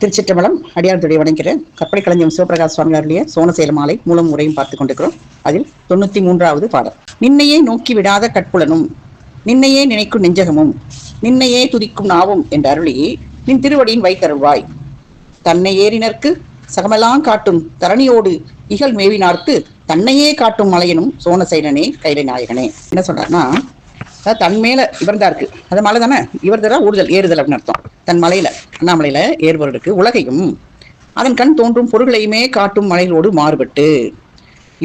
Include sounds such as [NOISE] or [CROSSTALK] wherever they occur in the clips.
திருச்சிற்றம்பலம் அடியார்த்துடைய வணங்குகிறேன். கற்பனை கலைஞர் சிவபிரகாஷ் சுவாமி அருளிய சோனசேல மாலை மூலம் முறையும் பார்த்துக் கொண்டிருக்கிறோம். அதில் தொண்ணூத்தி மூன்றாவது பாடல். நின்னையே நோக்கி விடாத கட்புலனும் நின்னையே நினைக்கும் நெஞ்சகமும் நின்னையே துதிக்கும் நாவும் என்ற அருளி நின் திருவடியின் வைத்தருள்வாய். தன்னை ஏறினர்க்கு சகமெல்லாம் காட்டும் தரணியோடு இகழ் மேவினார்க்கு தன்னையே காட்டும் மலையனும் சோனசேனனே கைலை நாயகனே என்ன சொல்றாருன்னா அதாவது தன் மேலே இவர் தான் இருக்கு. அது மலை தானே? இவர் தான் ஊடுதல் ஏறுதல் அப்படின்னு அர்த்தம். தன் மலையில அண்ணாமலையில ஏறுபவருக்கு உலகையும் அதன் கண் தோன்றும் பொருள்களையுமே காட்டும் மலைகளோடு மாறுபட்டு.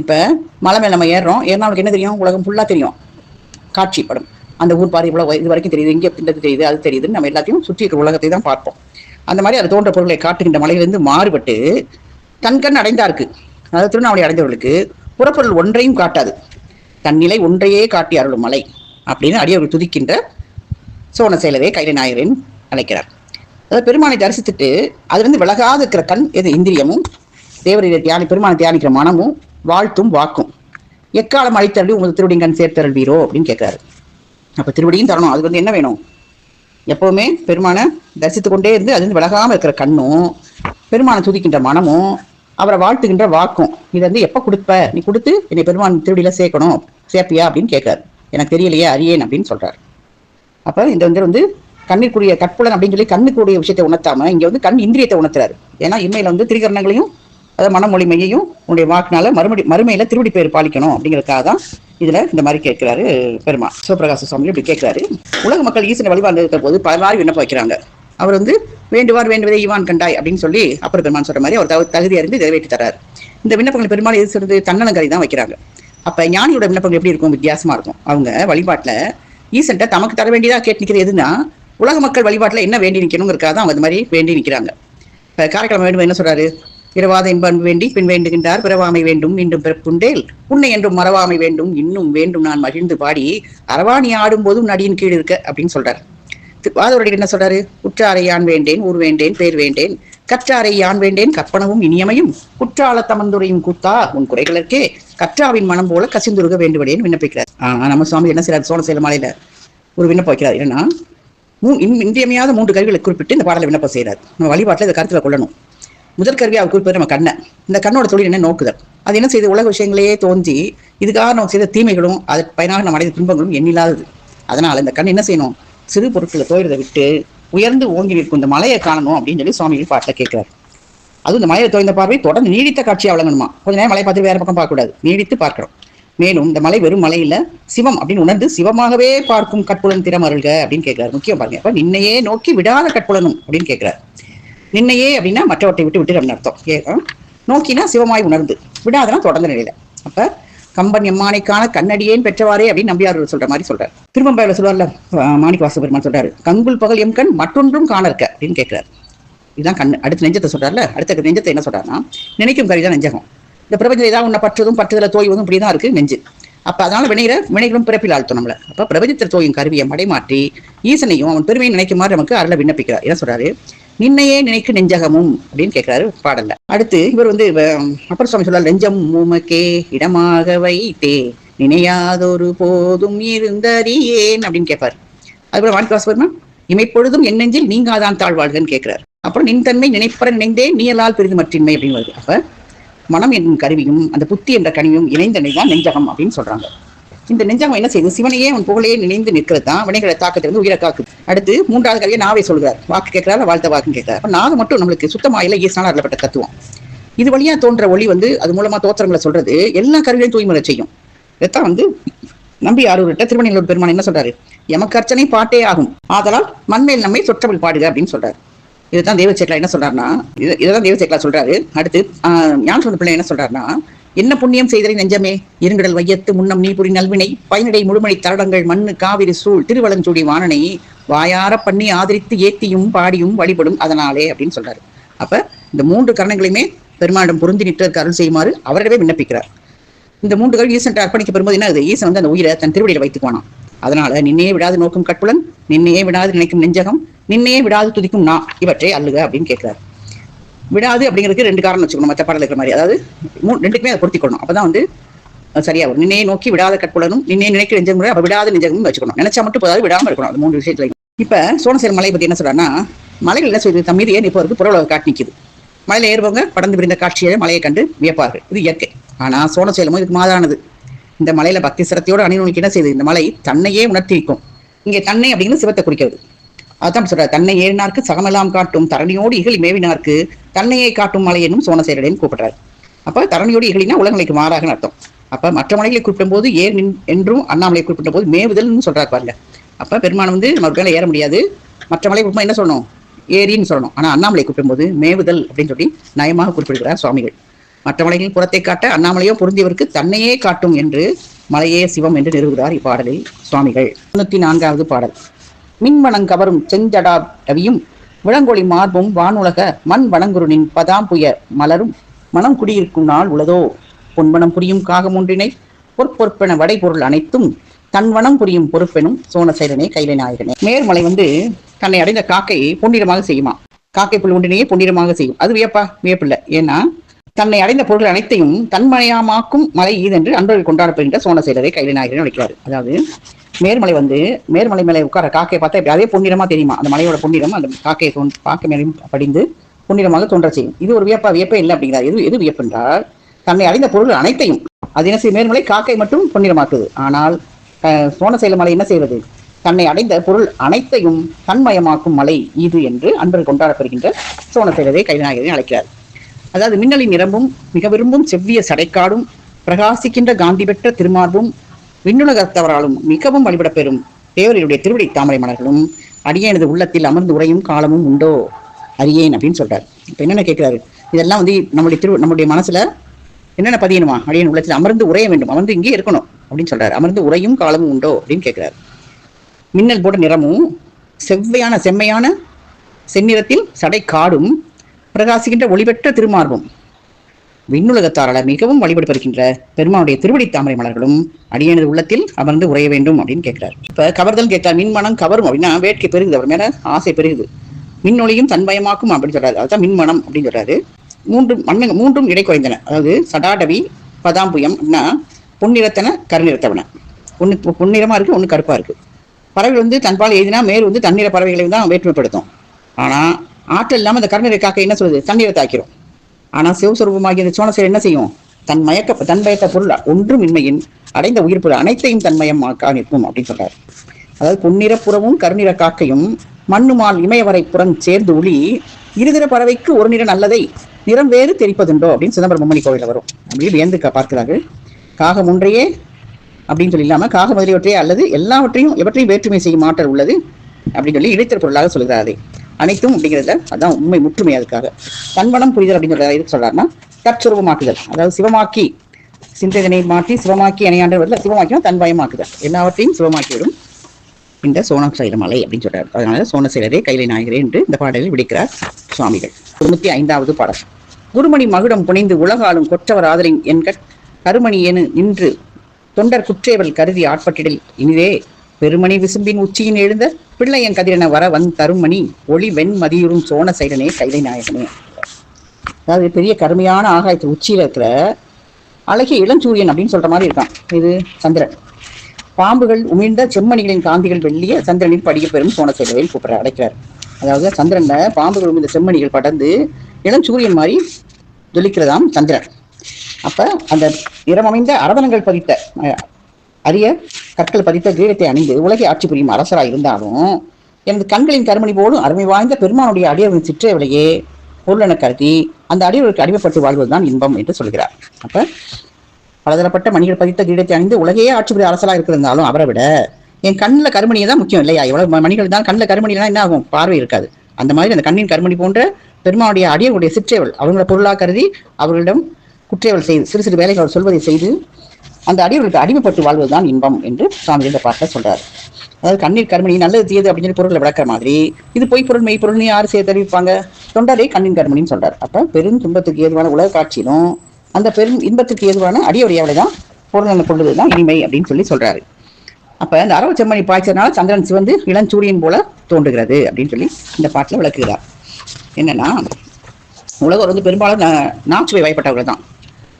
இப்போ மலை மேலே நம்ம ஏறுறோம் ஏறினா அவனுக்கு என்ன தெரியும்? உலகம் ஃபுல்லாக தெரியும். காட்சிப்படும். அந்த ஊர் பாரு இவ்வளோ இது வரைக்கும் தெரியுது இங்கே திண்டது தெரியுது அது தெரியுதுன்னு நம்ம எல்லாத்தையும் சுற்றி இருக்கிற உலகத்தை தான் பார்ப்போம். அந்த மாதிரி அது தோன்ற பொருளை காட்டுகின்ற மலையிலிருந்து மாறுபட்டு தன்கண் அடைந்தாருக்கு. அதாவது திருவண்ணாமலை அடைந்தவர்களுக்கு புறப்பொருள் ஒன்றையும் காட்டாது. தன்னிலை ஒன்றையே காட்டி அருளும் மலை. அப்படின்னு அடியவர்கள் துதிக்கின்ற சோன செயலவே கைலை நாயகரின் அழைக்கிறார். அதாவது பெருமானை தரிசித்துட்டு அதுலேருந்து விலகாது இருக்கிற கண் எது? இந்திரியமும் தேவரையை தியானி பெருமானை தியானிக்கிற மனமும் வாழ்த்தும் வாக்கும். எக்காலம் அழைத்தருளி உங்கள் திருவடியின் கண் சேர்த்தருள்வீரோ அப்படின்னு கேட்குறாரு. அப்போ திருவடியும் தரணும். அது வந்து என்ன வேணும்? எப்போவுமே பெருமானை தரிசித்து கொண்டே இருந்து அது வந்து விலகாமல் இருக்கிற கண்ணும் பெருமானை துதிக்கின்ற மனமும் அவரை வாழ்த்துகின்ற வாக்கும். இதை வந்து எப்போ கொடுப்ப? நீ கொடுத்து என்னை பெருமான் திருவடியில் சேர்க்கணும் சேர்ப்பியா அப்படின்னு கேட்காரு எனக்கு தெரியலையே அறியேன் அப்படின்னு சொல்றாரு. அப்போ இந்த வந்து வந்து கண்ணிற்குரிய கற்புலன் அப்படின்னு சொல்லி கண்ணுக்குரிய விஷயத்தை உணர்த்தாம இங்க வந்து கண் இந்திரியத்தை உணர்த்துறாரு. ஏன்னா இம்மையில வந்து திரிகரணங்களையும் அதாவது மனமொழிமையையும் உன்னுடைய வாக்குனால மறுபடி மறுமையில திருவடி பேர் பாலிக்கணும் அப்படிங்கிறதுக்காக தான் இதுல இந்த மாதிரி கேட்கிறாரு பெருமா சிவபிரகாச சுவாமி இப்படி கேட்கிறாரு. உலக மக்கள் ஈசனை வழிபாடு இருக்கிற போது பலவாறு விண்ணப்பம் வைக்கிறாங்க. அவர் வந்து வேண்டுவார் வேண்டுவதை ஈவான் கண்டாய் அப்படின்னு சொல்லி அப்பர் பெருமான் சொல்ற மாதிரி அவர் தகுதி அறிந்து நிறைவேற்றி தராரு இந்த விண்ணப்பங்கள் பெருமாள் எது சொல்றது தன்னலங்கரை தான் வைக்கிறாங்க. அப்ப ஞானியோட விண்ணப்பங்கள் எப்படி இருக்கும்? வித்தியாசமா இருக்கும். அவங்க வழிபாட்டுல ஈசன்ட்ட தமக்கு தர வேண்டியதா கேட்டு நிக்கிறது எதுனா உலக மக்கள் வழிபாட்டுல என்ன வேண்டி நிக்கணுங்கிறதுக்காக தான் அவங்க இந்த மாதிரி வேண்டி நிக்கிறாங்க. இப்ப காரைக்கிழமை வேண்டும் என்ன சொல்றாரு? இரவாத இன்பம் வேண்டி பின் வேண்டுகின்றார் பிறவாமை வேண்டும் மீண்டும் பிறப்புண்டேல். உன்னை என்றும் மறவாமை வேண்டும் இன்னும் வேண்டும் நான் மகிழ்ந்து பாடி அரவாணி ஆடும் போதும் நடியின் கீழ் இருக்க அப்படின்னு சொல்றாரு. வாதவரடிகள் என்ன சொல்றாரு? உற்றாரை யான் வேண்டேன் ஊர் வேண்டேன் பேர் வேண்டேன். கற்றாரை யான் வேண்டேன்? கற்பனவும் இனியமையும். குற்றால தமந்துரையும் கூத்தா உன் குறைகளுக்கே. கற்றாவின் மனம் போல கசிந்துருக வேண்டுவடேன்னு விண்ணப்பிக்கிறார். ஆஹ் நம்ம சுவாமி என்ன செய்யறாரு சோழசேல மாலையில ஒரு விண்ணப்பம் வைக்கிறார். என்னன்னா மூ இன் இன்றியமையாத மூன்று கருவிகளை குறிப்பிட்டு இந்த பாடலை விண்ணப்பம் செய்கிறார் நம்ம வழிபாட்டில் இதை கருத்தில் கொள்ளணும். முதல் கருவி அவர் குறிப்பிட்டு நம்ம கண்ணை. இந்த கண்ணோட தொழில் என்ன நோக்குதல். அது என்ன செய்து? உலக விஷயங்களையே தோன்றி இதுக்காக நம்ம செய்த தீமைகளும் அதற்கு பயனாக நம்ம அடைந்த துன்பங்களும் எண்ணில்லாதது. அதனால இந்த கண் என்ன செய்யணும்? சிறு பொருட்களை தோய்றதை விட்டு உயர்ந்து ஓங்கி நிற்கும் இந்த மலையை காணணும் அப்படின்னு சொல்லி சுவாமிகள் பாட்டில் கேட்கிறார். அதுவும் இந்த மலையை தோய்ந்த பார்வை தொடர்ந்து நீடித்த காட்சியாக வழங்கணுமா? கொஞ்ச நேரம் மலையை பார்த்து வேற பக்கம் பார்க்கக்கூடாது. நீடித்து பார்க்கணும் மேலும் இந்த மலை வெறும் மலையில சிவம் அப்படின்னு உணர்ந்து சிவமாகவே பார்க்கும் கற்புலன் திறமருள்க அப்படின்னு கேட்கிறார். முக்கியம் பாருங்க. அப்ப நின்னையே நோக்கி விடாத கற்புலனும் அப்படின்னு கேட்கிறார். நின்னையே அப்படின்னா மற்றவற்றை விட்டு விட்டு அப்படின்னு அர்த்தம். ஏ, நோக்கினா சிவமாய் உணர்ந்து. விடாதனா தொடர்ந்த நிலையில. அப்ப கம்பன் எம்மானைக்கான கண்ணடியேன் பெற்றவாரே அப்படின்னு நம்பியார் சொல்ற மாதிரி சொல்றாரு. திரும்பம்பையில சொல்லுவார்ல ஆ, மாணிக்க வாச பெருமான் சொல்றாரு கங்குல் பகல் எம் கண் மற்றொன்றும் இருக்க அப்படின்னு கேட்கிறார் இதுதான் கண் அடுத்த நெஞ்சத்தை சொல்றாருல அடுத்த நெஞ்சத்தை என்ன சொல்றாருன்னா நினைக்கும் கருவிதான் நெஞ்சகம். இந்த பிரபஞ்சம் ஏதாவது உன்னை பற்றுவதும் பற்றுதல தோய்வதும் இப்படிதான் இருக்கு நெஞ்சு. அப்ப அதனால வினைகிற வினைகளும் பிறப்பில் ஆழ்த்தும் நம்மள. அப்ப பிரபஞ்சத்தில் தோயும் கருவியை மடைமாற்றி ஈசனையும் அவன் பெருமையை நினைக்குமாறு நமக்கு அருளை விண்ணப்பிக்கிறார். என்ன சொல்றாரு? நின்னையே நினைக்கு நெஞ்சகமும் அப்படின்னு கேட்கிறாரு பாடல்ல. அடுத்து இவர் வந்து அப்புறம் சுவாமி சொல்ல நெஞ்சம் மூமக்கே இடமாக வைத்தே நினையாதொரு போதும் இருந்தறியேன் அப்படின்னு கேட்பாரு அதுபோல மாணிக்க இமைப்பொழுதும் என் நெஞ்சில் நீங்காதான் தாழ்வாழ்கன்னு கேட்கிறார் அப்புறம் நின் தன்மை நினைப்பற நினைந்தே நீயலால் பெரிது மற்றின்மை அப்படின்னு வருது. அப்ப மனம் என்னும் கருவியும் அந்த புத்தி என்ற கனியும் இணைந்த தான் நெஞ்சகம் அப்படின்னு சொல்றாங்க. இந்த நெஞ்சகம் என்ன செய்யுது சிவனையே உன் புகழையே நினைந்து நிற்கிறது? தான் வினைகளை தாக்கத்திலிருந்து உயிரை காக்குது அடுத்து மூன்றாவது கருவியை நாவே சொல்கிறார். வாக்கு கேட்கிறார் வாழ்த்த வாக்கு கேட்கிறார். அப்ப மட்டும் நம்மளுக்கு சுத்தமாயில ஈசனால் அருளப்பட்ட தத்துவம். இது வழியா தோன்ற ஒளி வந்து அது மூலமா தோற்றங்களை சொல்றது எல்லா கருவிகளையும் தூய்மலை செய்யும். இதைத்தான் வந்து நம்பி ஆரூர்கிட்ட திருவண்ணூர் பெருமான் என்ன சொல்றாரு? எமக்கு அர்ச்சனை பாட்டே ஆகும். ஆதலால் மண்மேல் நம்மை சொற்றமிழ் பாடுக அப்படின்னு சொல்றாரு. இதுதான் தேவச்சேக்கலா என்ன சொல்றாருன்னா இதை தான் தேவச்சேக்கலா சொல்றாரு. அடுத்து ஆஹ், ஞானசுந்த பிள்ளை என்ன சொல்றாருன்னா என்ன புண்ணியம் செய்தரை நெஞ்சமே? இருங்கடல் வையத்து முன்னம் நீ புரி நல்வினை. பயனடை முழுமணி தரடங்கள் மண்ணு காவிரி சூழ் திருவலஞ்சூடி வாணனை வாயார பண்ணி ஆதரித்து ஏத்தியும் பாடியும் வழிபடும் அதனாலே அப்படின்னு சொல்றாரு. அப்ப இந்த மூன்று கரணங்களையுமே பெருமானிடம் பொருந்தி நிற்றற்கு அருள் செய்யுமாறு அவரிடமே விண்ணப்பிக்கிறார். இந்த மூன்று கருவி ஈசன் அர்ப்பணிக்கப்படும்போது என்ன ஆகுது? ஈசன் வந்து அந்த உயிரை தன் திருவடியில வைத்துக்குவானாம் அதனால நின்னையே விடாது நோக்கும் கட்புலன் நின்னையே விடாது நினைக்கும் நெஞ்சகம் நின்னையே விடாது துதிக்கும் நான் இவற்றை அல்லுக அப்படின்னு கேட்கிறார். விடாது அப்படிங்கிறதுக்கு ரெண்டு காரணம் வச்சுக்கணும் மற்ற பாடல் இருக்கிற மாதிரி. அதாவது மூணு ரெண்டுக்குமே அதை பொருத்திக்கணும். அப்பதான் வந்து சரியா வரும் நின்னையே நோக்கி விடாத கட்புலனும் நின்னையே நினைக்க நெஞ்சகம் அப்ப விடாத நெஞ்சகமும் வச்சுக்கணும். நினைச்சா மட்டும் போதாது விடாம இருக்கணும். அது மூணு விஷயத்துல. இப்ப சோனசேர் மலை பத்தி என்ன சொல்றாங்கன்னா மலைகள் என்ன செய்யுது தம் மீது ஏன் இப்போருக்கு புறவுலக காட்டி நிற்குது மலையில ஏறுபவங்க படந்து விரிந்த காட்சியை மலையை கண்டு வியப்பார்கள். இது இயற்கை. ஆனா சோனசேலமும் இதுக்கு மாதானது இந்த மலையில பக்தி சிரத்தையோடு அணிநூலுக்கு என்ன செய்யுது? இந்த மலை தன்னையே உணர்த்திக்கும் இங்கே தன்னை அப்படிங்கிறது சிவத்தை குறிக்கிறது. அதான் சொல்ற தன்னை ஏறினார்க்கு சகமெல்லாம் காட்டும். தரணியோடு இகழி மேவினார்க்கு தன்னையை காட்டும் மலை என்னும் சோனசேரடைன்னு கூப்பிடுறாரு. அப்போ தரணியோடு இகழினா உலகங்களுக்கு மாறாக அர்த்தம். அப்போ மற்ற மலைகளை குறிப்பிடும் போது ஏர் நின் என்றும் அண்ணாமலை குறிப்பிட்ட போது மேவுதல்னு சொல்கிறார் பாருங்க. அப்போ பெருமான் வந்து நம்ம மேலே ஏற முடியாது. மற்ற மலை குறிப்பிடும் என்ன சொல்லணும்? ஏரின்னு சொல்லணும். ஆனால் அண்ணாமலை குறிப்பிடும்போது மேவுதல் அப்படின்னு சொல்லி நயமாக குறிப்பிடுகிறார் சுவாமிகள். மற்ற மலைகளின் புறத்தை காட்ட அண்ணாமலையோ பொருந்தியவருக்கு தன்னையே காட்டும் என்று மலையே சிவம் என்று நிறுவுகிறார் இப்பாடலில் சுவாமிகள். தொண்ணூத்தி நான்காவது பாடல். மின்மணம் கவரும் செஞ்சடா ரவியும் விளங்கொளி மார்பும் வானுலக மண் வனங்குருனின் பதாம்புய மலரும். மனம் குடியிருக்கும் நாள் உளதோ? பொன்மனம் புரியும் காகம் ஒன்றினை பொற்பொற்பென வடை பொருள் அனைத்தும் தன்வனம் புரியும் பொறுப்பெனும் சோனசைலனே கைலை நாயகனே. மேர்மலை வந்து தன்னை அடைந்த காக்கையை பொன்னிறமாக செய்யுமா? காக்கை புல் ஒன்றினையே பொன்னிறமாக செய்யும். அது வியப்பா? வியப்பில்லை. ஏன்னா தன்னை அடைந்த பொருள் அனைத்தையும் தன்மயமாக்கும் மலை ஈதென்று அன்பர்கள் கொண்டாடப்படுகின்ற சோனசேலரை கைலை நாயகன் அழைக்கிறார். அதாவது மேர்மலை வந்து மேர்மலை மேலே உட்கார காக்கையை பார்த்தா அதே பொன்னிறமா தெரியுமா? அந்த மலையோட பொன்னிறம் அந்த காக்கையை தோன் காக்கை மேலும் படிந்து பொன்னிறமாக தோன்ற செய்யும் இது ஒரு வியப்பா வியப்பே இல்லை அப்படிங்கிறார். எது எது வியப்பு என்றால் தன்னை அடைந்த பொருள் அனைத்தையும் அது என்ன செய்யும்? மேர்மலை காக்கை மட்டும் பொன்னிறமாக்குது. ஆனால் அஹ், சோனசேல மலை என்ன செய்வது தன்னை அடைந்த பொருள் அனைத்தையும் தன்மயமாக்கும் மலை இது என்று அன்பர்கள் கொண்டாடப்படுகின்ற சோனசேலரை கைநாயகரை அழைக்கிறார். அதாவது மின்னலின் நிறமும் மிக விரும்பும் செவ்விய சடைக்காடும் பிரகாசிக்கின்ற காந்தி பெற்ற திருமார்பும் விண்ணுலகத்தவராலும் மிகவும் வழிபடப்பெறும் தேவரையுடைய திருவடி தாமரை மலர்களும் அடியேனது உள்ளத்தில் அமர்ந்து உரையும் காலமும் உண்டோ? அறியேன் அப்படின்னு சொல்றாரு. இப்ப என்னென்ன கேட்கிறாரு? இதெல்லாம் வந்து நம்முடைய திரு நம்முடைய மனசுல என்னென்ன பதியணுமா? அடியேன் உள்ளத்தில் அமர்ந்து உரைய வேண்டும் அமர்ந்து இங்கே இருக்கணும் அப்படின்னு சொல்றாரு. அமர்ந்து உரையும் காலமும் உண்டோ அப்படின்னு கேட்கிறாரு. மின்னல் போட்ட நிறமும் செவ்வையான செம்மையான செந்நிறத்தில் சடை காடும் பிரகாசிக்கின்ற ஒளிபெற்ற திருமார்பும். விண்ணுலகத்தாரால மிகவும் வழிபடுப்படுகின்ற பெருமானுடைய திருவடி தாமரை மலர்களும் அடியனது உள்ளத்தில் அமர்ந்து உரைய வேண்டும் அப்படின்னு கேட்கிறார். இப்ப கவர்தல் கேட்டார் மின்மனம் கவரும் அப்படின்னா வேட்கை பெருகுது அவர் மேல ஆசை பெருகுது மின்னொழியும் தன்மயமாக்கும் அப்படின்னு சொல்றாரு. அதுதான் மின்மனம் அப்படின்னு சொல்றாரு. மூன்று மண்ணங்க மூன்றும் இடை குறைந்தன. அதாவது சடாடவி பதாம்புயம் அப்படின்னா பொன்னிறத்தன கருநிறத்தவன. ஒன்று பொன்னிறமா இருக்கு ஒன்று கருப்பா இருக்கு. பறவைகள் வந்து தன்பால் எழுதினா மேல் வந்து தண்ணீர பறவைகளை தான் வேற்றுமைப்படுத்தும். ஆனால் ஆற்றல் இல்லாமல் அந்த கருணரை காக்கை என்ன சொல்லுது தண்ணீரை தாக்கிறோம் ஆனால் சிவஸ்வரூபமாகிய இந்த சோனசேர் என்ன செய்யும்? தன் மயக்க தன் பயத்த பொருள் ஒன்றும் இன்மையின் அடைந்த உயிர் பொருள் அனைத்தையும் தன்மயமாக்கா நிற்கும் அப்படின்னு சொல்றாரு. அதாவது பொன்னிற புறமும் கருநிற காக்கையும் மண்ணுமால் இமயவரை புறம் சேர்ந்து ஒளி இருதிர பறவைக்கு ஒரு நிற நல்லதை நிறம் வேறு தெரிப்பதுண்டோ அப்படின்னு சிதம்பரம் மும்மணி கோவிலில் வரும். அப்படின்னு வியந்து பார்க்கிறார்கள். காகம் ஒன்றையே அப்படின்னு சொல்லி இல்லாமல் காக முதலியவற்றையே அல்லது எல்லாவற்றையும் எவற்றையும் வேற்றுமை செய்யும் ஆற்றல் உள்ளது அப்படின்னு சொல்லி இடைத்தர பொருளாக சொல்கிறார். அதை அனைத்தும் அப்படிங்கிறதுல அதான் உண்மை முற்றுமை அதுக்காக. தன்வனம் புரிதல் அப்படின்னு சொல்றாரு எதுக்கு சொல்றாருன்னா தற்சுரூபமாக்குதல். அதாவது சிவமாக்கி சிந்தனை மாற்றி சிவமாக்கி இணையாண்டு வருது சிவமாக்கினா தன்வயமாக்குதல். எல்லாவற்றையும் சிவமாக்கிவிடும் இந்த சோனசைல மலை அப்படின்னு சொல்றாரு. அதனால சோனசைலரே கைலை நாயகரே என்று இந்த பாடலில் விடுக்கிறார் சுவாமிகள். தொண்ணூத்தி ஐந்தாவது பாடல். குருமணி மகுடம் புனைந்து உலகாலும் கொற்றவர் ஆதரின் என்க கருமணி என நின்று தொண்டர் குற்றேவல் கருதி ஆட்பட்டிடல் இனிதே பெருமணி விசும்பின் உச்சியின் எழுந்த பிள்ளையன் கதிரன வர வந் தருமணி ஒளி வெண் மதியுறும் சோன சைடனே கைலை நாயகனே. அதாவது பெரிய கருமையான ஆகாயத்தில் உச்சியில் இருக்கிற அழகிய இளஞ்சூரியன் அப்படின்னு சொல்ற மாதிரி இருக்கான். இது சந்திரன். பாம்புகள் உமிழ்ந்த செம்மணிகளின் காந்திகள் வெள்ளிய சந்திரனில் படிய பெறும் சோனசேலவையில் கூப்பிட அடைக்கிறார். அதாவது சந்திரன்ல பாம்புகள் உமிழ்ந்த செம்மணிகள் படர்ந்து இளஞ்சூரியன் மாதிரி ஜொலிக்கிறதாம் சந்திரன். அப்ப அந்த இரமமைந்த அரவணங்கள் பதித்த அரிய கற்கள் பதித்த கிரீடத்தை அணிந்து உலகை ஆட்சி புரியும் அரசராய் இருந்தாலும் எனது கண்களின் கருமணி போலும் அருமை வாய்ந்த பெருமானுடைய அடியவரின் சிற்றேவலையே பொருளென கருதி அந்த அடியவருக்கு அடிமைப்பட்டு வாழ்வதுதான் இன்பம் என்று சொல்கிறார். அப்ப பலதரப்பட்ட மணிகள் பதித்த கிரீடத்தை அணிந்து உலகையே ஆட்சி புரிய அரசலா இருக்கிறதாலும் அவரை விட என் கண்ணில் கருமணியை தான் முக்கியம் இல்லையா? எவ்வளவு ம- மணிகள் தான் கண்ணில் கருமணினா என்ன ஆகும்? பார்வை இருக்காது. அந்த மாதிரி அந்த கண்ணின் கருமணி போன்ற பெருமானுடைய அடியவருடைய சிற்றேவல் அவங்கள பொருளாக கருதி அவர்களிடம் குற்றேவல் செய்து சிறு சிறு வேலைகள் அவர் சொல்வதை செய்து அந்த அடியவர்களுக்கு அடிமைப்பட்டு வாழ்வதுதான் இன்பம் என்று சுவாமி இந்த பாட்டை சொல்றார். அதாவது கண்ணீர் கருமணி நல்லது தீயது அப்படின்னு சொல்லி பொருளை விளக்குற மாதிரி இது பொய் பொருள் மெய் பொருள்னு யார் செய்ய தெரிவிப்பாங்க? தொண்டரே கண்ணின் கருமணின்னு சொல்றார். அப்ப பெரும் துன்பத்துக்கு ஏதுவான உலக காட்சியிலும் அந்த பெரும் இன்பத்துக்கு ஏதுவான அடியோடையாவில தான் பொருள் கொள்வது தான் இனிமை அப்படின்னு சொல்லி சொல்றாரு. அப்ப இந்த அரவ செம்மணி பாய்ச்சறனால சந்திரன் சிவந்து இளஞ்சூரியன் போல தோன்றுகிறது அப்படின்னு சொல்லி இந்த பாட்டுல விளக்குகிறார். என்னன்னா உலகம் வந்து பெரும்பாலும் நாச்சுவை வயப்பட்டவர்கள் தான்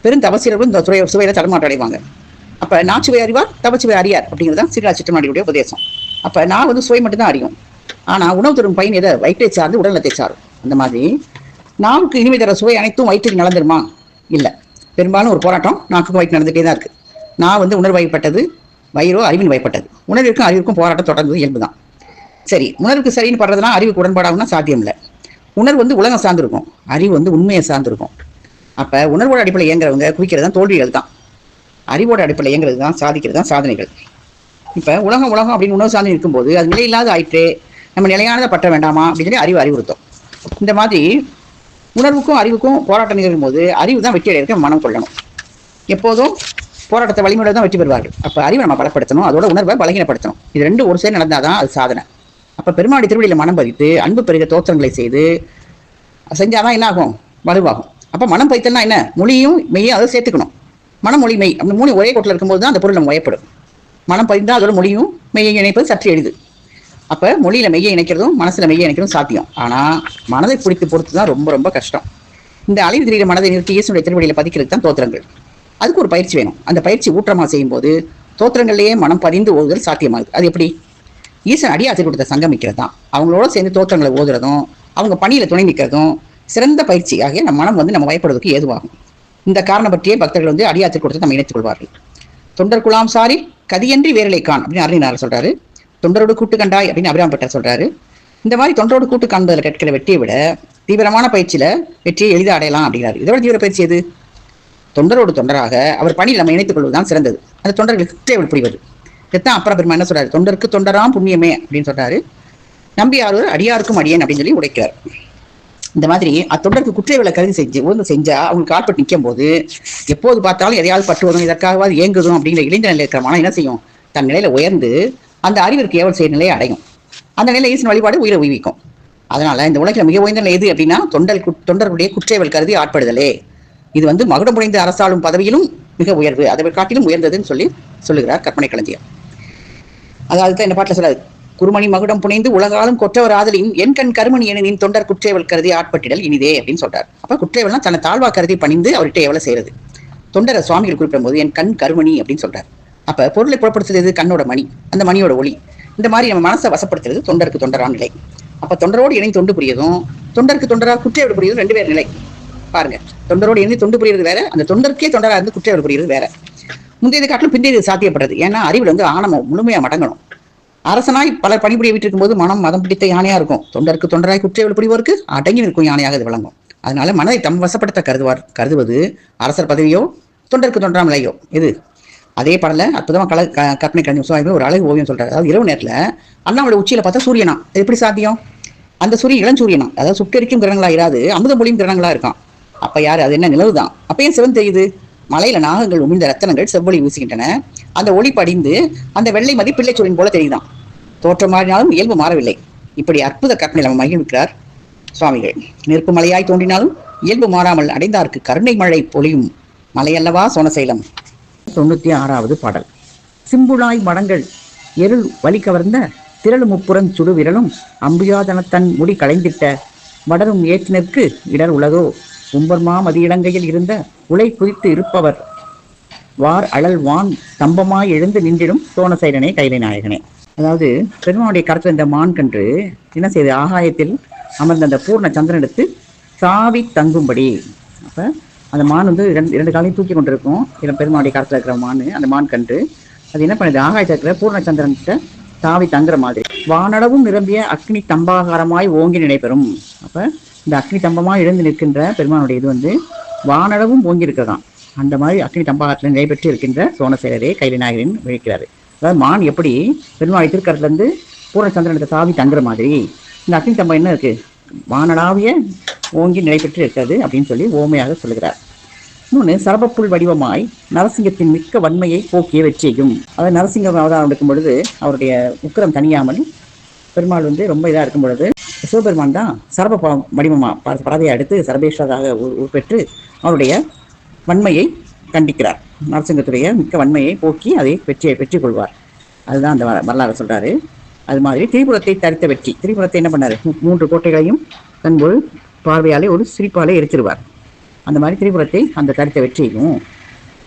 பெரும் தவசியர்களும் இந்த துறை சுவையில தடமாட்டம் அடைவாங்க அப்ப நாச்சுவை அறிவார் தவச்சுவை அறியார் அப்படிங்கிறது தான் சிறுரா சிற்றமாடியுடைய உபதேசம். அப்ப நான் வந்து சுவை மட்டும்தான் அறியும். ஆனா உணவு தரும் பயன் எதை? வயிற்றை சார்ந்து உடல்நலத்தை சாரும். அந்த மாதிரி நாவுக்கு இனிமை தர சுவை அனைத்தும் வயிற்றுக்கு நடந்துருமா இல்லை. பெரும்பாலும் ஒரு போராட்டம் நாக்குக்கும் வயிற்று நடந்துகிட்டே தான் இருக்கு. நான் வந்து உணர்வாய்ப்பட்டது வயிறோ அறிவின் வயப்பட்டது உணர்விற்கும் அறிவிற்கும் போராட்டம் தொடர்ந்து இயல்புதான். சரி உணர்வுக்கு சரின்னு படுறதுனா அறிவுக்கு உடன்பாடாகும்னா சாத்தியம் இல்லை உணர்வு வந்து உலகம் சார்ந்திருக்கும். அறிவு வந்து உண்மையை சார்ந்திருக்கும். அப்ப உணர்வோட அடிப்படையில் இயங்குறவங்க குவிக்கிறது தான் தோல்விகள் தான் அறிவோட அடிப்படையில் இயங்குறது தான் சாதிக்கிறது தான் சாதனைகள். இப்ப உலகம் உலகம் அப்படின்னு உணவு சாதனை இருக்கும்போது அது நிலையில்லாத ஆயிற்று நம்ம நிலையானதை பற்ற வேண்டாமா அப்படின்னு சொல்லி அறிவு அறிவுறுத்தும். இந்த மாதிரி உணர்வுக்கும் அறிவுக்கும் போராட்டம் நிகழும் போது அறிவு தான் வெற்றி அடையிறதுக்கு மனம் கொள்ளணும். எப்போதும் போராட்டத்தை வழிமுறை தான் வெற்றி பெறுவார்கள். அப்போ அறிவை நம்ம பலப்படுத்தணும் அதோட உணர்வை பலகீனப்படுத்தணும். இது ரெண்டு ஒரு சேர் நடந்தாதான் அது சாதனை. அப்போ பெருமாடி திருவடியில் மனம் பதித்து அன்பு பெருக தோற்றங்களை செய்து செஞ்சாதான் என்ன ஆகும் வலுவாகும். அப்போ மனம் பைத்தல்னா என்ன? மொழியும் மெய்யும் அதை சேர்த்துக்கணும். மனம் மொழி மெய் அந்த மூணு ஒரே கோட்டில் இருக்கும்போது தான் அந்த பொருள் நம்ம வயப்படும் மனம் பதிந்தால் அதோட மொழியும் மெய்யை இணைப்பது சற்று எளிது. அப்போ மொழியில் மெய்யை இணைக்கிறதும் மனசில் மெய்யை இணைக்கிறதும் சாத்தியம். ஆனால் மனதை பிடித்து பொறுத்து தான் ரொம்ப ரொம்ப கஷ்டம். இந்த அழிவு திடீர் மனதை நிறுத்தி இயேசுடைய திருவடியில் பதிக்கிறது தான் தோத்திரங்கள். அதுக்கு ஒரு பயிற்சி வேணும். அந்த பயிற்சி ஊற்றமாக செய்யும்போது தோத்திரங்கள்லேயே மனம் பதிந்து ஓதுதல் சாத்தியமாகுது. அது எப்படி? ஈசன் அடியாத்தி கொடுத்த சங்கமிக்கிறது தான் அவங்களோட சேர்ந்து தோற்றங்களை ஓதுறதும் அவங்க பணியில் துணை நிற்கிறதும் சிறந்த பயிற்சியாக நம்ம மனம் வந்து நம்ம பயப்படுவதற்கு ஏதுவாகும். இந்த காரணம் பற்றியே பக்தர்கள் வந்து அடியாத்தி கொடுத்து நம்ம இணைத்துக் கொள்வார்கள். தொண்டர் குலாம் சாரி கதியன்றி வேரலை கான் அப்படின்னு அருணினார் சொல்றாரு. தொண்டரோடு கூட்டு கண்டாய் அப்படின்னு அபிராம்பட்டர் சொல்றாரு. இந்த மாதிரி தொண்டரோடு கூட்டு காண்பதில் கேட்கிற வெற்றியை விட தீவிரமான பயிற்சியில வெற்றியை எளிதாக அடையலாம் அப்படிங்கிறாரு. இதோட தீவிர பயிற்சி எது? தொண்டரோடு தொண்டராக அவர் பணியில் நம்ம இணைத்துக் கொள்வதுதான் சிறந்தது. அந்த தொண்டர்களுக்கு தேவை புரிவது. இதுதான் அப்புறம் பெருமா என்ன சொல்றாரு? தொண்டருக்கு தொண்டராம் புண்ணியமே அப்படின்னு சொல்றாரு. நம்பி ஆறுவர் அடியாருக்கும் அடியேன் அப்படின்னு சொல்லி உடைக்கிறார். இந்த மாதிரி அத்தொண்டருக்கு குற்றவியலை கருதி செஞ்சு உயர்ந்து செஞ்சா அவங்க கால்பட்டு நிற்கும் போது எப்போது பார்த்தாலும் எதையாவது பட்டு வரும் இதற்காகவாது ஏங்குதும் அப்படிங்கிற இளைஞ நிலையில் இருக்கிற மனம் என்ன செய்யும்? தன் நிலையில உயர்ந்து அந்த அறிவிற்கு ஏவல் செய்ய நிலையை அடையும். அந்த நிலையில் ஈசன் வழிபாடு உயிரை உய்விக்கும். அதனால இந்த உலகில் மிக உயர்ந்த நிலை எது அப்படின்னா தொண்டல் தொண்டர்களுடைய குற்றவியல் கருதி ஆட்படுதலே. இது வந்து மகுடம் புனைந்து அரசாளும் பதவியிலும் மிக உயர்வு அதை காட்டிலும் உயர்ந்ததுன்னு சொல்லி சொல்லுகிறார் கற்பனை களஞ்சியம். அதாவது தான் இந்த பாட்டில் சொல்லாது குருமணி மகுடம் புனைந்து உலகாலும் கொற்றவர் ஆதலின் என் கண் கருமணி என நின் தொண்டர் குற்றேவல் கருதி ஆட்பட்டிடல் இனிதே அப்படின்னு சொல்றார். அப்ப குற்றேவல்னா தன்னை தாழ்வா கருதி பணிந்து அவர்கிட்ட எவ்வளவு செய்யறது? தொண்டரை சுவாமிகள் குறிப்பிடும் போது என் கண் கருமணி அப்படின்னு சொல்றார். அப்ப பொருளை புறப்படுத்துறது கண்ணோட மணி அந்த மணியோட ஒளி. இந்த மாதிரி நம்ம மனசை வசப்படுத்துறது தொண்டருக்கு தொண்டரான நிலை. அப்ப தொண்டரோடு இணைந்து தொண்டு புரியதும் தொண்டருக்கு தொண்டரா குற்றேவல் புரியதும் ரெண்டு பேர் நிலை. பாருங்க தொண்டரோடு இணைந்து தொண்டு புரியுறது வேற அந்த தொண்டருக்கே தொண்டரா இருந்து குற்றேவல் புரியுறது வேற. முந்தையது காட்டிலும் பிந்தையது சாத்தியப்படுறது. ஏன்னா அறிவில் வந்து ஆணவம் முழுமையா மடங்கணும். அரசனாய் பலர் பணிபுரிய விட்டிருக்கும் போது மனம் மதம் பிடித்த யானையா இருக்கும். தொண்டருக்கு தொண்டராய் குற்றவியல் புரிவோருக்கு அடங்கி நிற்கும் யானையாக இது விளங்கும். அதனால மனதை தம் வசப்படுத்த கருதுவார் கருதுவது அரசர் பதவியோ தொண்டருக்கு தொண்டராம் நிலையோ. இது அதே பாடல அற்புதமா கல க- கற்பனை கலைஞர் சுவாமி ஒரு அழகு ஓவியம் சொல்றாரு. அதாவது இரவு நேரத்துல அண்ணாவோட உச்சியில பார்த்தா சூரியனா? எப்படி சாத்தியம்? அந்த சூரியன் இளஞ்சூரியனா அதாவது சுட்டரிக்கும் கிரகங்களா இராது அமுதம் மொழியும் கிரகங்களா இருக்கான். அப்ப யாரு? அது என்ன நிலவுதான்? அப்ப ஏன் சிவன் தெரியுது? மலையில நாகங்கள் உமிழ்ந்த ரத்தனங்கள் செவ்வொளி வீசுகின்றன. அந்த ஒளி படிந்து அந்த வெள்ளை மதி பிள்ளை போல தெரியுதான் தோற்றம் மாறினாலும் இயல்பு மாறவில்லை. இப்படி அற்புத கற்பனை நம்ம மகிழ்விக்கிறார் சுவாமிகள் நெருப்பு மலையாய் தோன்றினாலும் இயல்பு மாறாமல் அடைந்தார்க்கு கருணை மழை பொழியும் மலையல்லவா சோனசைலம். தொண்ணூத்தி ஆறாவது பாடல். சிம்புழாய் மடங்கள் எருள் வலி கவர்ந்த திரளு முப்புறம் சுடு விரலும் அம்பியாதனத்தன் முடி களைந்திட்ட வடரும் ஏற்றினருக்கு இடர் உலகோ. உம்பர்மா மதியிடங்கையில் இருந்த உலை குறித்து இருப்பவர் வார் அழல் வான் தம்பமாய் எழுந்து நின்றிடும் சோனசைரனே கைலை நாயகனே. அதாவது பெருமானுடைய கருத்தில் இந்த மான் கன்று என்ன செய்யுது ஆகாயத்தில் அமர்ந்த அந்த பூர்ண சந்திரன் எடுத்து சாவி தங்கும்படி. அப்போ அந்த மான் வந்து இரண்டு இரண்டு காலையும் தூக்கி கொண்டிருக்கும். இல்லை பெருமானுடைய கருத்தில் இருக்கிற மான் அந்த மான் கன்று அது என்ன பண்ணுது ஆகாயத்தில் இருக்கிற பூர்ணச்சந்திரன்கிட்ட தாவி தங்குற மாதிரி. வானளவும் நிரம்பிய அக்னி தம்பாகாரமாய் ஓங்கி நடைபெறும் அப்போ இந்த அக்னி தம்பமாக எழுந்து நிற்கின்ற பெருமானுடைய இது வந்து வானளவும் ஓங்கி இருக்கிறதாம் அந்த மாதிரி அக்னி தம்பாகத்தில் நிலை பெற்று இருக்கின்ற சோனசேரரே கைலிநாயகரின் விழிக்கிறாரு. அதாவது மான் எப்படி பெருமாள் திருக்கரத்துலேருந்து இருந்து தாவி தங்குற மாதிரி இந்த அக்னி தம்பம் என்ன இருக்குது வானளாவிய ஓங்கி நிலை பெற்று இருக்கிறது அப்படின்னு சொல்லி ஓமையாக சொல்லுகிறார். இன்னொன்று சரபப்புல் வடிவமாய் நரசிங்கத்தின் மிக்க வன்மையை போக்கிய வெற்றியையும் அதாவது நரசிங்க அவதாரம் எடுக்கும் பொழுது அவருடைய உக்கரம் தனியாமல் பெருமாள் வந்து ரொம்ப இதாக இருக்கும் பொழுது சிவபெருமான் தான் சரப வடிவமாக பறவையை அடுத்து சரபேஸ்வராக உருப்பெற்று அவருடைய வன்மையை கண்டிக்கிறார். நரசிங்கத்துடைய மிக்க வன்மையை போக்கி அதை வெற்றியை வெற்றி கொள்வார் அதுதான் அந்த வரலாறு சொல்றாரு. அது மாதிரி திரிபுரத்தை தரித்த வெற்றி. திரிபுரத்தை என்ன பண்ணாரு? மூன்று கோட்டைகளையும் தன் ஒரு பார்வையாலே ஒரு சிரிப்பாலே எரிச்சிருவார் அந்த மாதிரி திரிபுரத்தை அந்த தரித்த வெற்றியையும்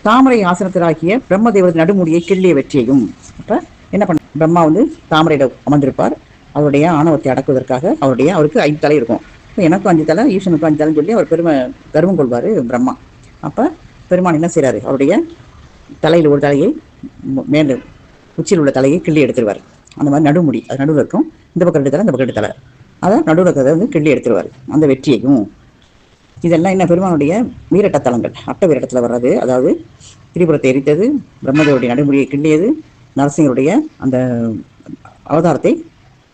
தாமரை ஆசனத்திலாகிய பிரம்மதேவரது நடுமுடியை கிள்ளிய வெற்றியையும் அப்போ என்ன பண்ண பிரம்மா வந்து தாமரையில அமர்ந்திருப்பார். அவருடைய ஆணவத்தை அடக்குவதற்காக அவருடைய அவருக்கு ஐந்து தலை இருக்கும். இப்போ எனக்கும் அஞ்சு தலை ஈஸ்வனுக்கும் அஞ்சு தலைன்னு சொல்லி அவர் பெருமை கர்வம் கொள்வார் பிரம்மா. அப்போ பெருமான் என்ன செய்கிறாரு அவருடைய தலையில் ஒரு தலையை மேலே உச்சியில் உள்ள தலையை கிள்ளி எடுத்துருவார். அந்த மாதிரி நடுமுடி அது நடுவில் இருக்கும். இந்த பக்கம் ரெண்டு தலை இந்த பக்கம் ரெண்டு தலை. அதை நடுவில் இருக்கிறத வந்து கிள்ளி எடுத்துருவார். அந்த வெற்றியையும். இதெல்லாம் என்ன? பெருமானுடைய வீரட்ட தலங்கள் அட்ட வீரட்டத்தில் வர்றது அதாவது திரிபுரத்தை எரித்தது பிரம்மதேவருடைய நடுமுடியை கிள்ளியது நரசிங்கருடைய அந்த அவதாரத்தை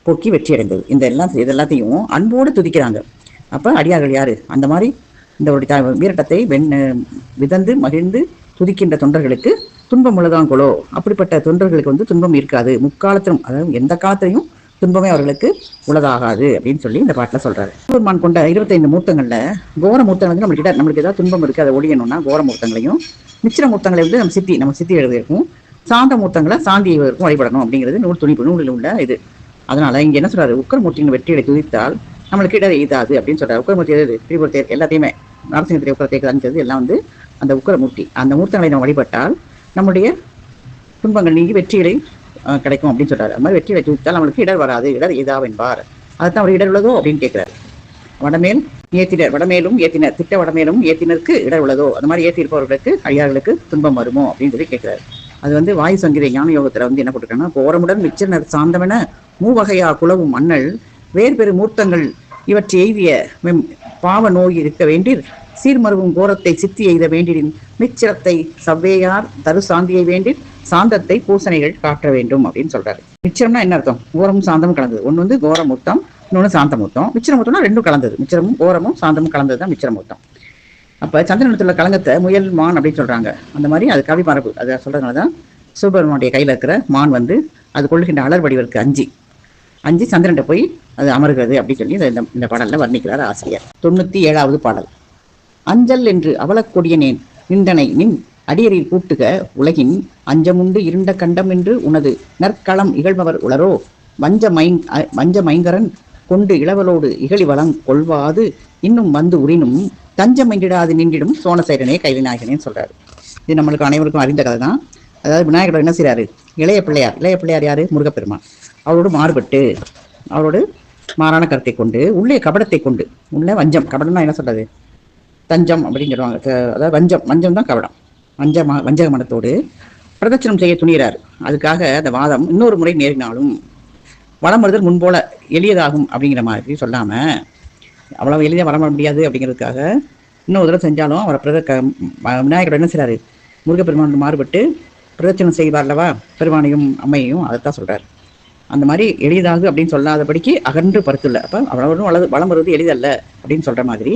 போக்கி வெற்றி அடைந்தது இந்த எல்லாம் இது எல்லாத்தையும் அன்போடு துதிக்கிறாங்க. அப்போ அடியார்கள் யார்? அந்த மாதிரி இந்த ஒரு த- வீரட்டத்தை வெண் விதந்து மகிழ்ந்து துதிக்கின்ற தொண்டர்களுக்கு துன்பம் உள்ளதாங்கொலோ அப்படிப்பட்ட தொண்டர்களுக்கு வந்து துன்பம் இருக்காது. முக்காலத்திலும் அதாவது எந்த காலத்திலையும் துன்பமே அவர்களுக்கு உலகாகாது அப்படின்னு சொல்லி இந்த பாட்டில் சொல்றாரு. பெருமான் கொண்ட இருபத்தைந்து மூர்த்தங்களில் கோர மூர்த்தங்கள் வந்து நம்மளுக்கு நம்மளுக்கு ஏதாவது துன்பம் இருக்குது அதை ஒழியணும்னா கோர மூர்த்தங்களையும் மிச்சிர மூர்த்தங்களை வந்து நம்ம சித்தி நம்ம சித்தி எழுதியிருக்கும். சாந்த மூர்த்தங்களை சாந்தி இருக்கும் வழிபடணும் அப்படிங்கிறது நூல் துணிப்பு நூலில் உள்ள இது. அதனால இங்க என்ன சொல்றாரு? உக்கரமூர்த்தியின் வெற்றியை துதித்தால் நம்மளுக்கு இட இதாது அப்படின்னு சொல்றாரு. உக்கரமூர்த்தி எது திரிபுரத்தை எல்லாத்தையுமே நரசிங்க உக்கரத்தை காமிச்சது எல்லாம் வந்து அந்த உக்கரமூர்த்தி. அந்த மூர்த்தங்களை நம்ம வழிபட்டால் நம்முடைய துன்பங்கள் நீங்கி வெற்றிகளை கிடைக்கும் அப்படின்னு சொல்றாரு. அது மாதிரி வெற்றிகளை துதித்தால் நம்மளுக்கு இடர் வராது. இடர் எய்தாவென்பார் அதுதான் அவர் இடர் உள்ளதோ அப்படின்னு கேட்கிறாரு. வடமேல் ஏத்தினர் வடமேலும் ஏத்தினர் திட்ட வடமேலும் ஏத்தினருக்கு இடர் உள்ளதோ அந்த மாதிரி ஏத்தி இருப்பவர்களுக்கு அடியார்களுக்கு துன்பம் வருமோ அப்படின்னு சொல்லி கேட்கிறாரு. அது வந்து வாயு சங்கீத ஞான யோகத்துல வந்து என்ன போட்டிருக்காங்கன்னா கோரமுடன் மிச்சனர் சாந்தமென மூவகையா குலவும் மன்னல் வேறு பெரு மூர்த்தங்கள் இவற்றை எய்திய பாவ நோய் இருக்க வேண்டில் சீர்மருவும் கோரத்தை சித்தி எய்த வேண்டிடின் மிச்சிரத்தை சவ்வேயார் தரு சாந்தியை வேண்டின் சாந்தத்தை பூசணைகள் காட்ட வேண்டும் அப்படின்னு சொல்றாரு. மிச்சரம்னா என்ன அர்த்தம்? கோரமும் சாந்தமும் கலந்தது. ஒன்று வந்து கோரமூர்த்தம் இன்னொன்று சாந்தமூர்த்தம். மிச்சரமுத்தம்னா ரெண்டும் கலந்தது. மிச்சரமும் கோரமும் சாந்தமும் கலந்தது தான் மிச்சிரமூர்த்தம். அப்போ சந்திரனத்துல கலங்கத்தை முயல் மான் அப்படின்னு சொல்கிறாங்க அந்த மாதிரி அது கவி மரபு அதை சொல்கிறதுனால தான் சிவபெருமானுடைய கையில் இருக்கிற மான் வந்து அது கொள்கின்ற அலர் வடிவருக்கு அஞ்சு. அஞ்சு சந்திரன்ட்ட போய் அது அமர்கிறது அப்படின்னு சொல்லி இந்த இந்த பாடலில் வர்ணிக்கிறார் ஆசிரியர். தொண்ணூத்தி ஏழாவது பாடல். அஞ்சல் என்று அவலக்கொடியனேன் நின்றனை நின் அடியரில் கூட்டுக உலகின் அஞ்சமுண்டு இருண்ட கண்டம் என்று உனது நற்களம் இகழ்பவர் உளரோ வஞ்ச மைங் அ- வஞ்ச மைங்கரன் கொண்டு இளவலோடு இகழி வளம் கொள்வாது இன்னும் வந்து உரினும் தஞ்சமைந்திடாது நின்றிடும் சோனசேரனே கைவிநாயகனேன்னு சொல்றாரு. இது நம்மளுக்கு அனைவருக்கும் அறிந்த கதை தான் அதாவது விநாயகர் என்ன செய்யறாரு இளைய பிள்ளையார் இளைய பிள்ளையார் யாரு? முருகப்பெருமான். அவரோடு மாறுபட்டு அவரோடு மாறான கருத்தை கொண்டு உள்ளே கபடத்தை கொண்டு உள்ளே வஞ்சம் கபடம்னா என்ன சொல்றது? தஞ்சம் அப்படின்னு சொல்லுவாங்க அதாவது வஞ்சம் வஞ்சம் தான் கபடம். வஞ்ச வஞ்சக மனத்தோடு பிரதட்சணம் செய்ய துணிகிறார் அதுக்காக அந்த வாதம் இன்னொரு முறை நேரினாலும் வளம் வருதல் முன்போல எளியதாகும் அப்படிங்கிற மாதிரி சொல்லாம அவ்வளவு எளிதாக வளம் வர முடியாது அப்படிங்கிறதுக்காக இன்னொரு தடவை செஞ்சாலும் அவரை பிரத க விநாயகர் என்ன செய்கிறாரு முருகப்பெருமான் மாறுபட்டு பிரதட்சணம் செய்வார்லவா பெருமானையும் அம்மையையும் அதைத்தான் சொல்கிறார் அந்த மாதிரி எளிதாகு அப்படின்னு சொல்லாதபடிக்கு அகன்று பருத்துள்ள. அப்போ அவ்வளவு வளது வளம் வருவது எளிதல்ல அப்படின்னு சொல்ற மாதிரி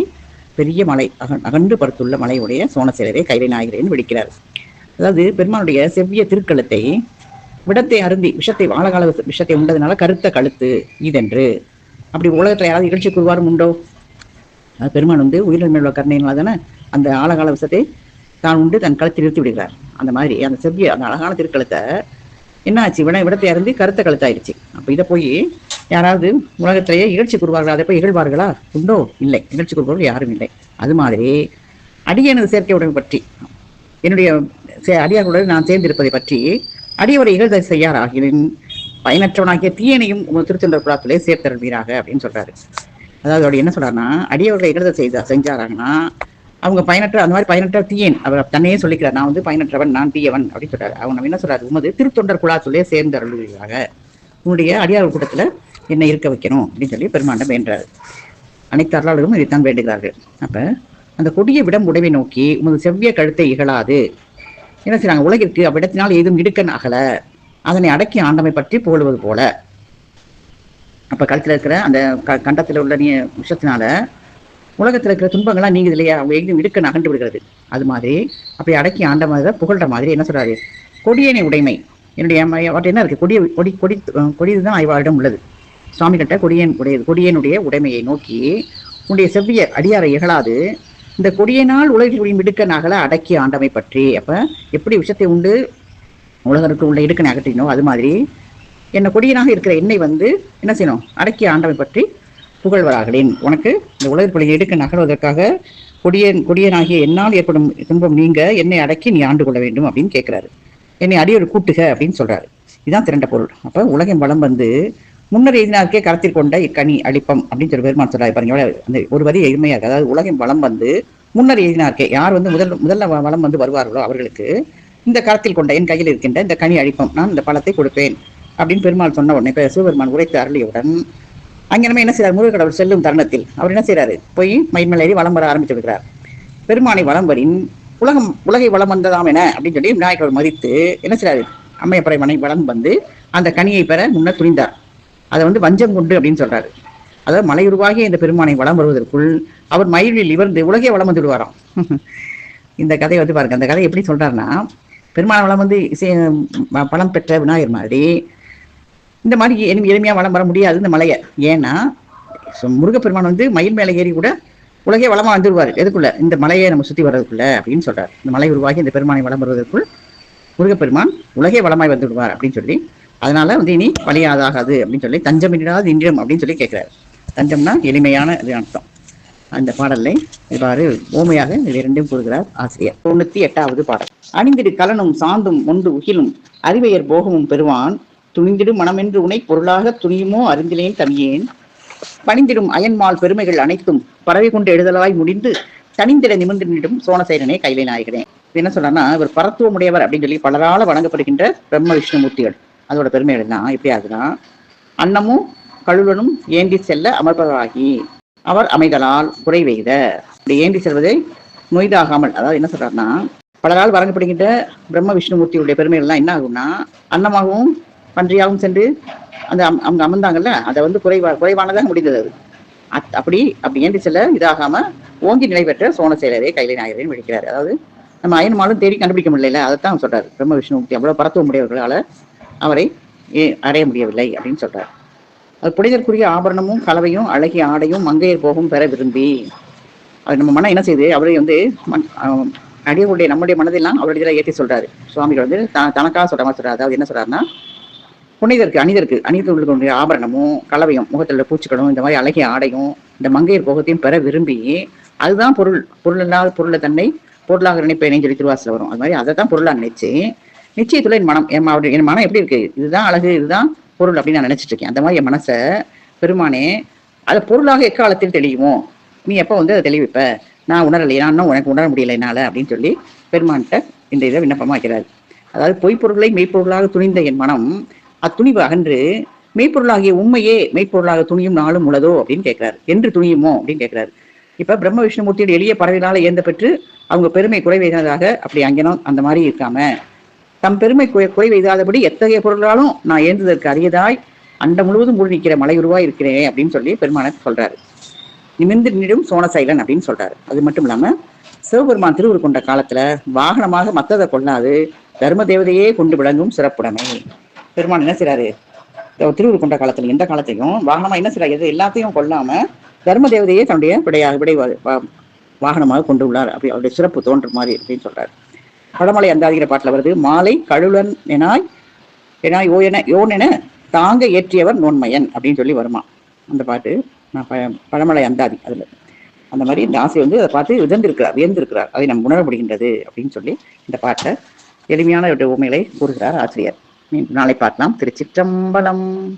பெரிய மலை அக அகன்று பருத்துள்ள மலையுடைய சோனசேரரை கைலை நாயகரேன்னு விடுக்கிறார். அதாவது பெருமானுடைய செவ்விய திருக்கழுத்தை விடத்தை அருந்தி விஷத்தை வாழகால விஷத்தை உண்டதுனால கருத்த கழுத்து இதென்று. அப்படி உலகத்தில் யாராவது இகழ்ச்சி கூறுவாரும் உண்டோ? அது பெருமான் வந்து உயிரிழமை மேல் உள்ள கருணையினால தானே அந்த ஆழகால விஷத்தை தான் உண்டு தன் கழுத்தில் நிறுத்தி விடுகிறார். அந்த மாதிரி அந்த செவ்விய அந்த அழகான திருக்கழுத்தை என்ன ஆச்சு விட விடத்தை அருந்தி கருத்த கழுத்தாயிருச்சு அப்ப இதை போய் யாராவது உலகத்திலேயே இகழ்ச்சி கூறுவார்களா? அதை போய் இகழ்வார்களா? உண்டோ? இல்லை. இகழ்ச்சி கூறுபவர்கள் யாரும் இல்லை. அது மாதிரி அடியனது சேர்க்கை உடம்பு பற்றி என்னுடைய சே- அடியார்களுடன் நான் சேர்ந்திருப்பதை பற்றி அடியவரை இகழ்ந்த செய்யாராகினின் பயனற்றவனாகிய தீயனையும் உங்கள் திருச்செந்தர் புறாத்திலே சேர்த்தருள்வீராக அப்படின்னு சொல்றாரு. அதாவது அவர் என்ன சொல்றாருன்னா அடியவர்களை இகழ்த செய்தா செஞ்சாராங்கன்னா அவங்க பயனற்ற அந்த மாதிரி பயனற்ற தீயன். அவர் தன்னையே சொல்லிக்கிறார் நான் வந்து பயனற்றவன் நான் தீயவன் அப்படின்னு சொல்றாரு. அவங்க என்ன சொல்றாரு? உமது திருத்தொண்டர் குழாத்துள்ளே சேர்ந்து அருள்வீர்களாக உன்னுடைய அடியார் கூட்டத்துல என்னை இருக்க வைக்கணும் அப்படின்னு சொல்லி பெருமாண்டம் வேண்டாரு. அனைத்து அருளாளர்களும் இதைத்தான் வேண்டுகிறார்கள். அப்ப அந்த கொடிய விடம் உடைவை நோக்கி உமது செவ்விய கழுத்தை இகழாது. என்ன செய்றாங்க? உலகிற்கு அவ்விடத்தினால் ஏதும் இடுக்கன் அகல. அதனை அடக்கி ஆண்டமை பற்றி புகழுவது போல. அப்ப கழுத்துல இருக்கிற அந்த க- கண்டத்துல உள்ள நீ விஷத்தினால உலகத்தில் இருக்கிற துன்பங்கள்லாம் நீங்குது இல்லையா? அவங்க எங்கேயும் இடுக்க அகன்று விடுகிறது. அது மாதிரி அப்படி அடக்கி ஆண்ட மாதிரி புகழ்ற மாதிரி என்ன சொல்றாரு? கொடியனை உடைமை. என்னுடைய ம- என்ன இருக்கு? கொடிய கொடி கொடி கொடியது தான் ஐவாரிடம் உள்ளது. சுவாமிகிட்ட கொடியன் உடையது கொடியனுடைய உடைமையை நோக்கி உன்னுடைய செவ்விய அடியாரை இகழாது. இந்த கொடியனால் உலகில் முடியும் இடுக்கன் அகல அடக்கி ஆண்டமை பற்றி. அப்ப எப்படி விஷத்தை உண்டு? உலகருக்கு உள்ள இடுக்கனை அகற்றினோ அது மாதிரி. என்ன கொடியனாக இருக்கிற என்னை வந்து என்ன செய்யணும்? அடக்கி ஆண்டமை பற்றி புகழ்வராகளேன் உனக்கு இந்த உலகத்துக்குள்ள எடுக்க நகர்வதற்காக கொடியன் கொடியனாகிய என்னால் ஏற்படும் துன்பம் நீங்க என்னை அடக்கி நீ ஆண்டு கொள்ள வேண்டும் அப்படின்னு கேட்கிறாரு. என்னை அடியோடு கூட்டுக அப்படின்னு சொல்றாரு. இதுதான் திரண்ட பொருள். அப்ப உலகின் வளம் வந்து முன்னர் எதினாருக்கே கருத்தில் கொண்ட இக்கனி அளிப்பம் அப்படின்னு சொல்லி பெருமாள் சொல்றாரு. பாருங்க அந்த ஒரு வரி எளிமையா இருக்கு. அதாவது உலகின் வளம் வந்து முன்னர் எதினாருக்கே யார் வந்து முதல் முதல்ல வளம் வந்து வருவார்களோ அவர்களுக்கு இந்த கரத்தில் கொண்ட என் கையில் இருக்கின்ற இந்த கனி அழிப்பம் நான் இந்த பழத்தை கொடுப்பேன் அப்படின்னு பெருமாள் சொன்ன உடனே சிவபெருமான் உரைத்து அருளியவுடன் அங்கனமே என்ன செய்றார்? முருகக்கடவுள் செல்லும் தருணத்தில் அவர் என்ன செய்யறாரு போய் மயின்மலேறி வலம் வர ஆரம்பித்து விடுகிறார். பெருமானை வலம் வரின் உலகம் உலகை வளம் வந்ததாம் என அப்படின்னு சொல்லி விநாயகர் மதித்து என்ன செய்யறாரு அம்மையப்பறை மனை வளம் வந்து அந்த கனியை பெற முன்ன துணிந்தார். அதை வந்து வஞ்சம் கொண்டு அப்படின்னு சொல்றாரு. அதாவது மலை உருவாகிய இந்த பெருமானை வளம் வருவதற்குள் அவர் மயிலில் இவர்ந்து உலகே வளம் வந்து விடுவாராம். [LAUGHS] இந்த கதையை வந்து பாருங்க. அந்த கதை எப்படி சொல்றாருன்னா பெருமாள் வளம் வந்து இசை பலம் பெற்ற விநாயகர் மாதிரி இந்த மாதிரி எளிமை எளிமையாக வளம் வர முடியாது இந்த மலையை. ஏன்னா முருகப்பெருமான் வந்து மயில் மேலே ஏறி கூட உலகே வளமாக வந்துடுவார் எதுக்குள்ள? இந்த மலையை நம்ம சுற்றி வர்றதுக்குள்ள அப்படின்னு சொல்கிறார் இந்த மலை உருவாகி இந்த பெருமானை வளம் வருவதற்குள் முருகப்பெருமான் உலகே வளமாய் வந்துடுவார் அப்படின்னு சொல்லி அதனால வந்து இனி வழியாதாகாது அப்படின்னு சொல்லி தஞ்சமிடாது இன்றம் அப்படின்னு சொல்லி கேட்கிறாரு தஞ்சம்னா எளிமையான இது அர்த்தம். அந்த பாடலை இவ்வாறு ஓமையாக இது இரண்டையும் கூறுகிறார் ஆசிரியர். தொண்ணூத்தி எட்டாவது பாடல். அணிந்திரு கலனும் சாந்தும் ஒன்று உகிலும் அறிவையர் போகமும் பெறுவான் துணிந்திடும் மனமென்று உனை பொருளாக துணியுமோ அறிந்திலேன் தமியேன் பணிந்திடும் அயன்மால் பெருமைகள் அனைத்தும் பறவை கொண்டு எழுதலாய் முடிந்து தனிந்திட நிமிர்ந்து நின்றும் சோனசேரனே கைலை நாயகனே. என்ன சொல்றேன்னா இவர் பரத்துவமுடையவர் அப்படின்னு சொல்லி பலரால வழங்கப்படுகின்ற பிரம்ம விஷ்ணுமூர்த்திகள் அதோட பெருமைகள் தான் எப்படி ஆகுதுன்னா அன்னமும் கழுவனும் ஏந்தி செல்ல அமர்பவராகி அவர் அமைதலால் குறைவெய்த இப்படி ஏந்தி செல்வதை நொய்தாகாமல் அதாவது என்ன சொல்றாருன்னா பலரால் வழங்கப்படுகின்ற பிரம்ம விஷ்ணுமூர்த்தியுடைய பெருமைகள்லாம் என்ன ஆகும்னா அன்னமாகவும் பன்றியாகவும் சென்று அந்த அம்- அவங்க அமர்ந்தாங்கல்ல அதை வந்து குறைவா குறைவானதாக முடிந்தது அது. அத்- அப்படி அப்படி ஏந்தி செல்ல இதாகாம ஓங்கி நிலை பெற்ற சோனசேலரே கைலை நாயகரையும் விழிக்கிறார். அதாவது நம்ம அயன்மாலும் தேடி கண்டுபிடிக்க முடியல அதைத்தான் சொல்றாரு. பிரம்ம விஷ்ணுமூர்த்தி அவ்வளவு பரத்துவ முடியவர்களால அவரை ஏ- அடைய முடியவில்லை அப்படின்னு சொல்றாரு. அது புனிதற்குரிய ஆபரணமும் கலவையும் அழகிய ஆடையும் மங்கையர் போகும் பெற விரும்பி. அது நம்ம மனம் என்ன செய்யுது அவரை வந்து மன்- அடியவருடைய நம்முடைய மனதெல்லாம் அவருடைய இதில் ஏற்றி சொல்றாரு. சுவாமிகள் வந்து த- தனக்காக சொல்ற மாதிரி சொல்றாரு. அதாவது என்ன சொல்றாருன்னா புனிதருக்கு அணிதருக்கு அணிதர்களுடைய ஆபரணமும் கலவையும் முகத்தில் பூச்சிகளும் இந்த மாதிரி அழகிய ஆடையும் இந்த மங்கையர் போகத்தையும் பெற விரும்பி அதுதான் பொருள். பொருள் இல்லாத பொருளை தன்னை பொருளாக நினைப்பேனே. சொல்லி திருவாசல் வரும். அது மாதிரி அதை தான் பொருளாக நினைச்சு நிச்சயத்துல என் மனம் என் என் மனம் எப்படி இருக்கு? இதுதான் அழகு இதுதான் பொருள் அப்படின்னு நான் நினைச்சிட்டு இருக்கேன். அந்த மாதிரி என் மனசை பெருமானே அதை பொருளாக எக்காலத்தில் தெளியுமோ? நீ எப்போ வந்து அதை தெளிவிப்ப? நான் உணரலையே நான் இன்னும் உனக்கு உணர முடியல என்னால் அப்படின்னு சொல்லி பெருமான்கிட்ட இந்த இதை விண்ணப்பமா வைக்கிறாரு அதாவது பொய்ப்பொருளை மெய்ப்பொருளாக துணிந்த என் மனம் அத்துணிவு அகன்று மெய்ப்பொருளாகிய உண்மையே மெய்ப்பொருளாக துணியும் நாளும் உள்ளதோ அப்படின்னு கேட்கிறாரு. என்று துணியுமோ அப்படின்னு கேட்கிறாரு. இப்ப பிரம்ம விஷ்ணுமூர்த்தியோட எளிய பறவைகளால் ஏந்த பெற்று அவங்க பெருமை குறைவைதாக அப்படி அங்கேனும் அந்த மாதிரி இருக்காம தம் பெருமை குறை எத்தகைய பொருளாலும் நான் ஏந்ததற்கு அரியதாய் அண்ட முழுவதும் மூடி நிற்கிற மலை உருவாய் இருக்கிறேன் அப்படின்னு சொல்லி பெருமானை சொல்றாரு. நிமிர்ந்து நின்றும் சோனசைலன் அப்படின்னு சொல்றாரு. அது மட்டும் இல்லாம சிவபெருமான் திருவுரு கொண்ட காலத்துல வாகனமாக மத்ததை கொள்ளாது தர்ம தேவதையே கொண்டு விளங்கும் சிறப்புடைமை. பெருமான் என்ன செய்யறாரு திருவுரு கொண்ட காலத்துல எந்த காலத்தையும் வாகனமா என்ன செய்யறாரு எல்லாத்தையும் கொல்லாம தர்ம தேவதையே தன்னுடைய விடையாக விடை வாகனமாக கொண்டு உள்ளார். அப்படி அவருடைய சிறப்பு தோன்ற மாதிரி அப்படின்னு சொல்றாரு. படமலை அந்தாதிகிற பாட்டுல வருது மாலை கழுலன் எனாய் எனாய் ஓ என யோன் என தாங்க ஏற்றியவர் நோன்மையன் அப்படின்னு சொல்லி வருமா? அந்த பாட்டு நான் ப- பழமலை அந்தாதி அதுல. அந்த மாதிரி இந்த ஆசை வந்து அதை பார்த்து விதந்திருக்கிறார் வியந்திருக்கிறார். அதை நம்ம உணர முடிகின்றது அப்படின்னு சொல்லி இந்த பாட்டை எளிமையான ஒரு உண்மைகளை கூறுகிறார் ஆசிரியர். மீண்டும் நாளை பார்க்கலாம். திருச்சிற்றம்பலம்.